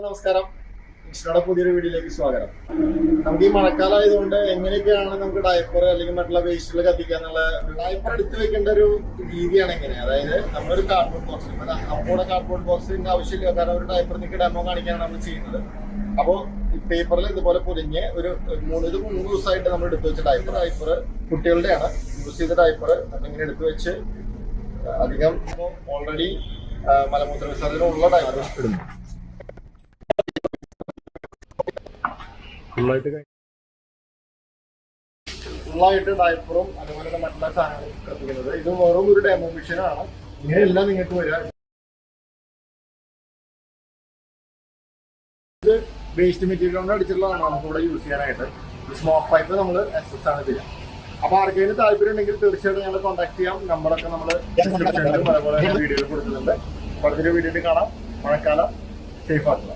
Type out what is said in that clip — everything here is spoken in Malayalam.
നമസ്കാരം. ഇൻസ്റ്റയുടെ പുതിയൊരു വീഡിയോയിലേക്ക് സ്വാഗതം. നമുക്ക് ഈ മഴക്കാലം ആയതുകൊണ്ട് എങ്ങനെയൊക്കെയാണ് നമുക്ക് ഡയപ്പർ അല്ലെങ്കിൽ മറ്റുള്ള വേസ്റ്റുകൾ കത്തിക്കുക എന്നുള്ള ഡയപ്പർ എടുത്തു വെക്കേണ്ട ഒരു രീതിയാണ് എങ്ങനെ? അതായത് നമ്മളൊരു കാർഡ്ബോർഡ് ബോക്സ് നമ്മുടെ കാർഡ്ബോർഡ് ബോക്സിന്റെ ആവശ്യമില്ല. കാരണം ഒരു ഡയപ്പർ നിങ്ങൾക്ക് ഡെമോ കാണിക്കാനാണ് നമ്മൾ ചെയ്യുന്നത്. അപ്പോൾ പേപ്പറിൽ ഇതുപോലെ പൊതിഞ്ഞ് ഒരു ഒരു മൂന്ന് ഇത് മൂന്ന് ദിവസമായിട്ട് നമ്മൾ എടുത്തു വെച്ച ഡയപ്പർ ഡയപ്പർ കുട്ടികളുടെയാണ്. യൂസ് ചെയ്ത ഡയപ്പർ നമ്മളിങ്ങനെ എടുത്തു വെച്ച് അധികം ഓൾറെഡി മലമൂത്ര വിസർജനം ഉള്ള ഡയപ്പർ ഇടുന്നു. ഫുള്ളായിട്ട് ഫുള്ളായിട്ട് ഡയപ്പറും അതുപോലെ തന്നെ മറ്റുള്ള സാധനങ്ങളും കത്തിക്കുന്നത് ഇത് വെറും ഒരു ഡെമോ മെഷീനാണ്. ഇങ്ങനെയെല്ലാം നിങ്ങൾക്ക് വരിക ഇത് വേസ്റ്റ് മെറ്റീരിയൽ കൊണ്ട് അടിച്ചിട്ടുള്ളതാണ് നമുക്ക് ഇവിടെ യൂസ് ചെയ്യാനായിട്ട്. സ്മോക്ക് പൈപ്പ് നമ്മൾ എസ് ആണ് ചെയ്യുക അപ്പൊ ആർക്കെങ്കിലും താല്പര്യം ഉണ്ടെങ്കിൽ തീർച്ചയായിട്ടും ഞങ്ങൾ കോൺടാക്ട് ചെയ്യാം. നമ്പറൊക്കെ നമ്മൾ ഡിസ്ക്രിപ്ഷനിലും അതുപോലെ വീഡിയോയിൽ കൊടുക്കുന്നുണ്ട് അടുത്തൊരു വീഡിയോയിൽ കാണാം. മഴക്കാലം. സേഫ് ആക്കുക.